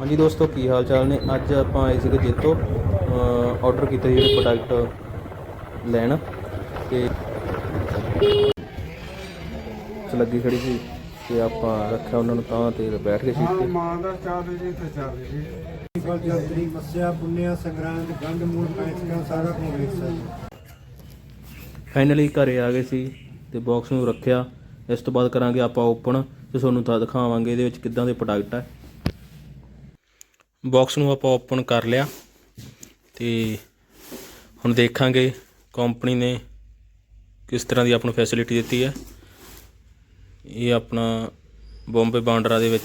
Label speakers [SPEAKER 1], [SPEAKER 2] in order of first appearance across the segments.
[SPEAKER 1] ਹਾਂਜੀ ਦੋਸਤੋ ਕੀ ਹਾਲ ਚਾਲ ਨੇ? ਅੱਜ ਆਪਾਂ ਆਏ ਸੀਗੇ ਜੇਤੋ ਆਰਡਰ ਕੀਤੇ ਜਿਹੜੇ ਪ੍ਰੋਡਕਟ ਲੈਣ। ਤੇ ਚ ਲੱਗੀ ਖੜੀ ਸੀ ਤੇ ਆਪਾਂ ਰੱਖਿਆ ਉਹਨਾਂ ਨੂੰ ਤਾਂ ਤੇ ਬੈਠ ਗਏ ਸੀਟ ਤੇ
[SPEAKER 2] ਮਾਂ ਦਾ ਚੱਲ ਜੀ ਤੇ ਚੱਲ ਜੀ।
[SPEAKER 3] ਨਿਕਲ ਜਲਦੀ ਮੱਸਿਆ ਪੁੰਨਿਆ ਸੰਗਰਾਂਦ ਗੰਡ ਮੂਲ ਪੈਂਚਕਾਂ ਸਾਰਾ ਕੁਝ ਵੇਖ ਸਕਦੇ
[SPEAKER 1] ਫਾਈਨਲੀ ਘਰੇ ਆ ਗਏ ਸੀ ਤੇ ਬਾਕਸ ਨੂੰ ਰੱਖਿਆ। ਇਸ ਤੋਂ ਬਾਅਦ ਕਰਾਂਗੇ ਆਪਾਂ ਓਪਨ ਤੇ ਤੁਹਾਨੂੰ ਤਾਂ ਦਿਖਾਵਾਂਗੇ ਇਹਦੇ ਵਿੱਚ ਕਿੱਦਾਂ ਦੇ ਪ੍ਰੋਡਕਟ ਹੈ ਬਾਕਸ ਨੂੰ ਆਪਾਂ ਓਪਨ ਕਰ ਲਿਆ ਤੇ ਹੁਣ ਦੇਖਾਂਗੇ ਕੰਪਨੀ ਨੇ ਕਿਸ ਤਰ੍ਹਾਂ ਦੀ ਆਪਾਂ ਨੂੰ ਫੈਸਿਲਿਟੀ ਦਿੱਤੀ ਹੈ। ਇਹ ਆਪਣਾ ਬੰਬੇ ਬਾਂਡਰਾ ਦੇ ਵਿੱਚ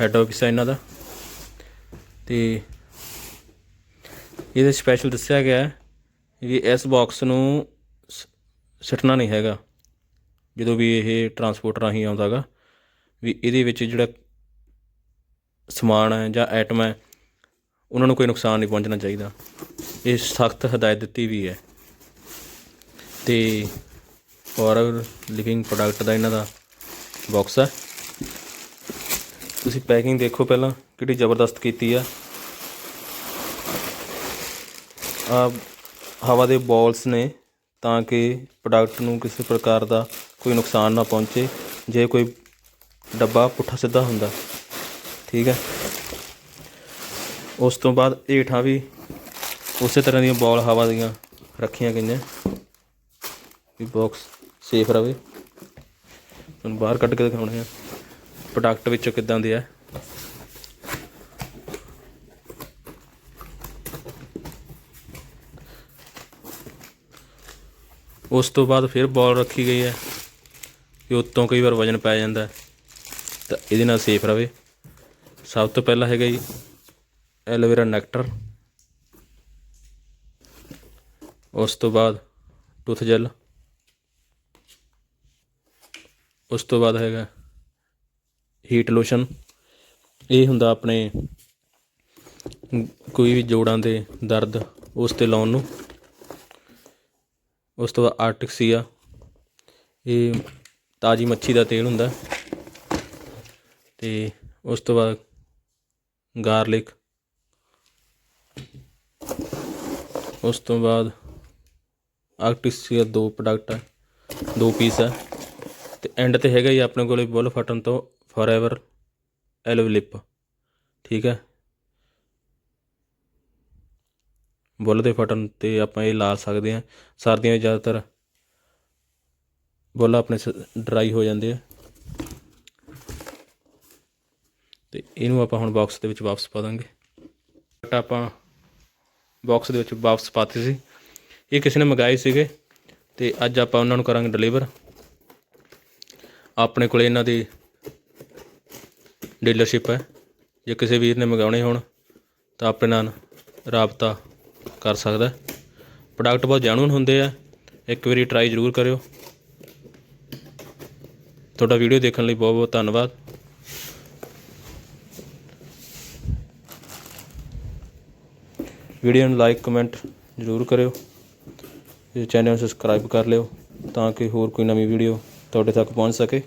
[SPEAKER 1] ਹੈੱਡ ਆਫਿਸ ਹੈ ਇਹਨਾਂ ਦਾ। ਤੇ ਇਹਦੇ ਸਪੈਸ਼ਲ ਦੱਸਿਆ ਗਿਆ ਹੈ ਵੀ ਇਸ ਬਾਕਸ ਨੂੰ ਸ- ਨਹੀਂ ਹੈਗਾ। ਜਦੋਂ ਵੀ ਇਹ ਟਰਾਂਸਪੋਰਟ ਰਾਹੀਂ ਆਉਂਦਾਗਾ ਵੀ ਇਹਦੇ ਵਿੱਚ ਜਿਹੜਾ ਸਮਾਨ ਹੈ ਜਾਂ ਆਈਟਮ ਹੈ, ਉਹਨਾਂ ਨੂੰ ਕੋਈ ਨੁਕਸਾਨ ਨਹੀਂ ਪਹੁੰਚਣਾ ਚਾਹੀਦਾ। ਇਹ ਸਖਤ ਹਦਾਇਤ ਦਿੱਤੀ ਵੀ ਹੈ। ਤੇ ਫੋਰਐਵਰ ਲਿਵਿੰਗ ਪ੍ਰੋਡਕਟ ਦਾ ਇਹਨਾਂ ਦਾ ਬਾਕਸ ਹੈ। ਤੁਸੀਂ ਪੈਕਿੰਗ ਦੇਖੋ ਪਹਿਲਾਂ ਕਿਹੜੀ ਜ਼ਬਰਦਸਤ ਕੀਤੀ ਆ। ਆ ਹਵਾ ਦੇ ਬਾਲਸ ਨੇ ਤਾਂ ਕਿ ਪ੍ਰੋਡਕਟ ਨੂੰ ਕਿਸੇ ਪ੍ਰਕਾਰ ਦਾ ਕੋਈ ਨੁਕਸਾਨ ਨਾ ਪਹੁੰਚੇ। ਜੇ ਕੋਈ ਡੱਬਾ ਪੁੱਠਾ ਸਿੱਧਾ ਹੁੰਦਾ ਠੀਕ ਹੈ। ਉਸ ਤੋਂ ਬਾਅਦ ਹੇਠਾਂ ਵੀ ਉਸੇ ਤਰ੍ਹਾਂ ਦੀਆਂ ਬਾਲ ਹਵਾ ਦੀਆਂ ਰੱਖੀਆਂ ਗਈਆਂ। ਵੀ ਬਾਕਸ ਸੇਫ ਰਵੇ। ਤੁਹਾਨੂੰ ਬਾਹਰ ਕੱਢ ਕੇ ਦਿਖਾਉਣੇ ਆ। ਪ੍ਰੋਡਕਟ ਵਿੱਚੋਂ ਕਿੱਦਾਂ ਦੇ ਆ ਉਸ ਤੋਂ ਬਾਅਦ ਫਿਰ ਬਾਲ ਰੱਖੀ ਗਈ ਹੈ। ਕਿ ਉੱਤੋਂ ਕਈ ਵਾਰ ਵਜਨ ਪੈ ਜਾਂਦਾ। ਤਾਂ ਇਹਦੇ ਨਾਲ ਸੇਫ ਰਵੇ। ਸਭ ਤੋਂ ਪਹਿਲਾਂ ਹੈਗਾ ਜੀ ਐਲੋਵੇਰਾ ਨੈਕਟਰ। ਉਸ ਤੋਂ ਬਾਅਦ ਟੂਥ ਜੈਲ। ਉਸ ਤੋਂ ਬਾਅਦ ਹੈਗਾ ਹੀਟ ਲੋਸ਼ਨ। ਇਹ ਹੁੰਦਾ ਆਪਣੇ ਕੋਈ ਵੀ ਜੋੜਾਂ ਦੇ ਦਰਦ ਉਸ ਤੇ ਲਾਉਣ ਨੂੰ। ਉਸ ਤੋਂ ਬਾਅਦ ਆਰਟਿਕਸੀਆ। ਇਹ ਤਾਜੀ ਮੱਛੀ ਦਾ ਤੇਲ ਹੁੰਦਾ। ਤੇ ਉਸ ਤੋਂ ਬਾਅਦ ਗਾਰਲਿਕ। ਉਸ ਤੋਂ ਬਾਅਦ ਆਰਟਿਕਸੀਆ ਦੋ ਪ੍ਰੋਡਕਟ ਹੈ, ਦੋ ਪੀਸ ਹੈ ਤੇ ਐਂਡ ਤੇ ਹੈਗਾ ਹੀ ਆਪਣੇ ਕੋਲੇ ਬੁੱਲ ਫਟਣ ਤੋਂ ਫੋਰਐਵਰ ਐਲੋ ਲਿਪ ਠੀਕ ਹੈ। ਬੁੱਲ ਦੇ ਫਟਣ ਤੇ ਆਪਾਂ ਇਹ ਲਾ ਸਕਦੇ ਹਾਂ। ਸਰਦੀਆਂ ਵਿੱਚ ਜ਼ਿਆਦਾਤਰ ਬੁੱਲ ਆਪਣੇ ਡਰਾਈ ਹੋ ਜਾਂਦੇ ਆ। ਤੇ ਇਹਨੂੰ ਆਪਾਂ ਹੁਣ ਬਾਕਸ ਦੇ ਵਿੱਚ ਵਾਪਸ ਪਾ ਦਾਂਗੇ। ਬਟ ਆਪਾਂ ਬਾਕਸ ਦੇ ਵਿੱਚ ਵਾਪਸ ਪਾਤੇ ਸੀ। ਇਹ ਕਿਸੇ ਨੇ ਮੰਗਾਏ ਸੀਗੇ ਤੇ ਅੱਜ ਆਪਾਂ ਉਹਨਾਂ ਨੂੰ ਕਰਾਂਗੇ ਡਿਲੀਵਰ ਆਪਣੇ ਕੋਲੇ ਇਹਨਾਂ ਦੀ ਡੀਲਰਸ਼ਿਪ ਹੈ। ਜੇ ਕਿਸੇ ਵੀਰ ਨੇ ਮੰਗਾਉਣੇ ਹੋਣ, ਤਾਂ ਆਪਣੇ ਨਾਲ ਰਾਬਤਾ ਕਰ ਸਕਦਾ ਪ੍ਰੋਡਕਟ ਬਹੁਤ ਜਾਣੂਨ ਹੁੰਦੇ ਆ। ਇੱਕ ਵਾਰੀ ਟਰਾਈ ਜ਼ਰੂਰ ਕਰਿਓ। ਤੁਹਾਡਾ ਵੀਡੀਓ ਦੇਖਣ ਲਈ ਬਹੁਤ ਬਹੁਤ ਧੰਨਵਾਦ। ਵੀਡੀਓ ਨੂੰ ਲਾਈਕ, ਕਮੈਂਟ ਜ਼ਰੂਰ ਕਰਿਓ ਇਹ ਚੈਨਲ ਨੂੰ ਸਬਸਕ੍ਰਾਈਬ ਕਰ ਲਿਓ ਤਾਂ ਕਿ ਹੋਰ ਕੋਈ ਨਵੀਂ ਵੀਡੀਓ ਤੁਹਾਡੇ ਤੱਕ ਪਹੁੰਚ ਸਕੇ।